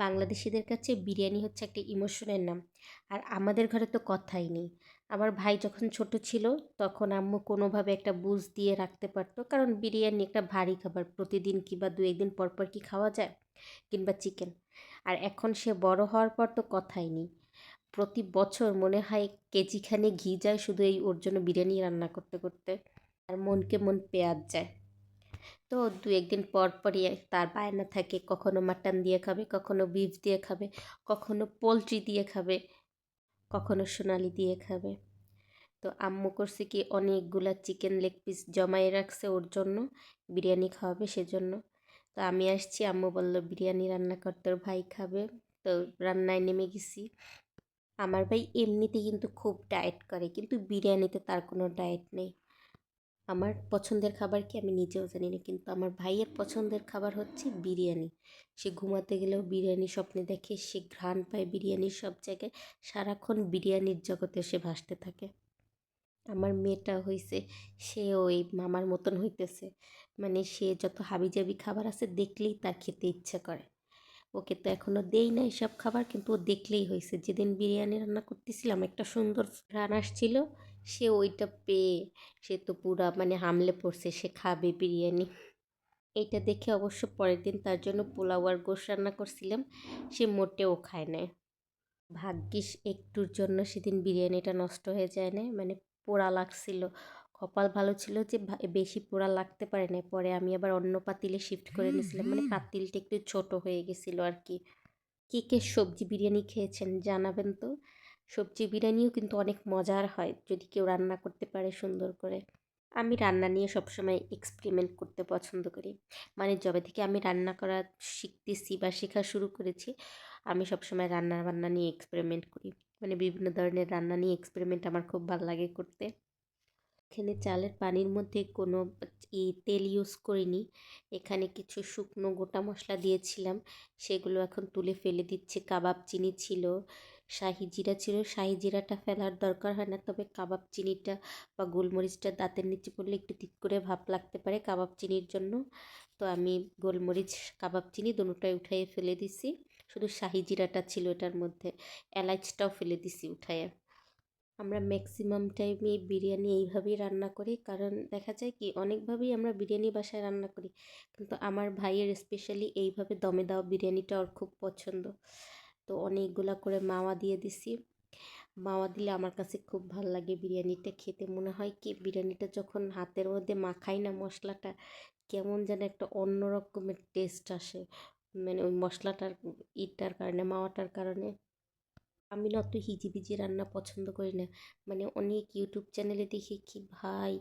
বাংলাদেশিদের কাছে বিরিয়ানি হচ্ছে একটা ইমোশনের নাম। আর আমাদের ঘরে তো কথাই নেই। আমার ভাই যখন ছোট ছিল, তখন আম্মু কোনোভাবে একটা বুঝ দিয়ে রাখতে পারতো, কারণ বিরিয়ানি একটা ভারী খাবার। প্রতিদিন কিংবা দু একদিন পর পর কি খাওয়া যায়? কিংবা চিকেন। আর এখন সে বড় হওয়ার পর তো কথাই নেই। প্রতি বছর মনে হয় কেজিখানে ঘি যায় শুধু এই ওর জন্য বিরিয়ানি রান্না করতে করতে। আর মনকে মন পেঁয়াজ যায়। তো দু একদিন পর পরই তার বায়না থাকে, কখনো মাটন দিয়ে খাবে, কখনো বিফ দিয়ে খাবে, কখনো পোলট্রি দিয়ে খাবে, কখনো সোনালি দিয়ে খাবে। তো আম্মু করছে কি অনেকগুলা চিকেন লেগ পিস জমায়ে রাখছে ওর জন্য, বিরিয়ানি খাওয়াবে সেজন্য। তো আমি আসছি, আম্মু বলল, বিরিয়ানি রান্না করতে ওর ভাই খাবে। তো রান্নায় নেমে গেছি। আমার ভাই এমনিতে কিন্তু খুব ডায়েট করে, কিন্তু বিরিয়ানিতে তার কোনো ডায়েট নেই। আমার পছন্দের খাবার কি আমি নিজেও জানি না, কিন্তু আমার ভাইয়ের পছন্দের খাবার হচ্ছে বিরিয়ানি। সে ঘুমাতে গেলেও বিরিয়ানি স্বপ্নে দেখে, সে ঘ্রাণ পায় বিরিয়ানির সব জায়গায়, সারাক্ষণ বিরিয়ানির জগতে সে ভাসতে থাকে। আমার মেয়েটা হয়েছে সে ওই মামার মতন হইতেছে। মানে সে যত হাবিজাবি খাবার আছে দেখলেই তার খেতে ইচ্ছে করে। ওকে তো এখনও দেই না এসব খাবার, কিন্তু ও দেখলেই হয়েছে যেদিন বিরিয়ানি রান্না করতেছিলাম, একটা সুন্দর রান আসছিল সে ওইটা পেয়ে সে তো পুরা মানে হামলে পড়ছে, সে খাবে বিরিয়ানি। এইটা দেখে অবশ্য পরের দিন তার জন্য পোলাও আর গোশ রান্না করছিলাম, সে মোটেও খায় না ভাগ্যিস একটুর জন্য সেদিন বিরিয়ানিটা নষ্ট হয়ে যায় না মানে পোড়া লাগছিল। কপাল ভালো ছিল যে বেশি পোড়া লাগতে পারে না পরে আমি আবার অন্য পাতিলে শিফট করে নিয়েছিলাম মানে পাতিলটা একটু ছোট হয়ে গেছিল আর কি। কে কে সবজি বিরিয়ানি খেয়েছেন জানাবেন তো? সবজি বিরিয়ানিও কিন্তু অনেক মজার হয় যদি কেউ রান্না করতে পারে সুন্দর করে। আমি রান্না নিয়ে সবসময় এক্সপেরিমেন্ট করতে পছন্দ করি। মানে যবে থেকে আমি রান্না করা শিখতেছি বা শেখা শুরু করেছি, আমি সবসময় রান্না বান্না নিয়ে এক্সপেরিমেন্ট করি। মানে বিভিন্ন ধরনের রান্না নিয়ে এক্সপেরিমেন্ট আমার খুব ভালো লাগে করতে। এখানে চালের পানির মধ্যে কোনো তেল ইউজ করিনি। এখানে কিছু শুকনো গোটা মশলা দিয়েছিলাম। সেগুলো এখন তুলে ফেলে দিচ্ছে। কাবাব, চিনি ছিল। শাহি জিরা ছিল শাহি জিরাটা ফেলার দরকার হয় না, তবে কাবাব চিনিটা বা গোলমরিচটা দাঁতের নিচে পড়লে একটু তিত করে ভাব লাগতে পারে কাবাব চিনির জন্য। তো আমি গোলমরিচ, কাবাব চিনি দুটোটাই উঠাইয়ে ফেলে দিছি। শুধু শাহি জিরাটা ছিল এটার মধ্যে এলাচটাও ফেলে দিছি উঠাইয়ে আমরা ম্যাক্সিমাম টাইমে বিরিয়ানি এইভাবেই রান্না করি, কারণ দেখা যায় কি, অনেকভাবেই আমরা বিরিয়ানি বাসায় রান্না করি। কিন্তু আমার ভাইয়ের স্পেশালি এইভাবে দমে দেওয়া বিরিয়ানিটা ওর খুব পছন্দ। তো অনেকগুলা করে মাওয়া দিয়ে দিছি। মাওয়া দিলে আমার কাছে খুব ভালো লাগে বিরিয়ানিটা খেতে। মনে হয় কি, বিরিয়ানিটা যখন হাতের মধ্যে মাখাই না মশলাটা, কেমন যেন একটা অন্য রকমের টেস্ট আসে। মানে ওই মশলাটার, ইটার কারণে, মাওয়াটার কারণে। আমি না অত হিজিবিজি রান্না পছন্দ করি না। মানে অনেক ইউটিউব চ্যানেলে দেখি কি, ভাই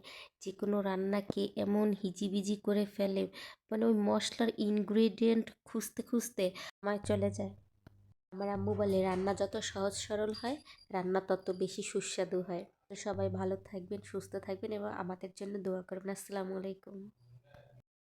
যে কোনো রান্নাকে এমন হিজিবিজি করে ফেলে। মানে ওই মশলার ইনগ্রেডিয়েন্ট খুঁজতে খুঁজতে আমার চলে যায়। আমার আম্মু বলে, রান্না যত সহজ সরল হয়, রান্না তত বেশি সুস্বাদু হয়। সবাই ভালো থাকবেন, সুস্থ থাকবেন এবং আমাদের জন্য দোয়া করবেন। আসসালামু আলাইকুম।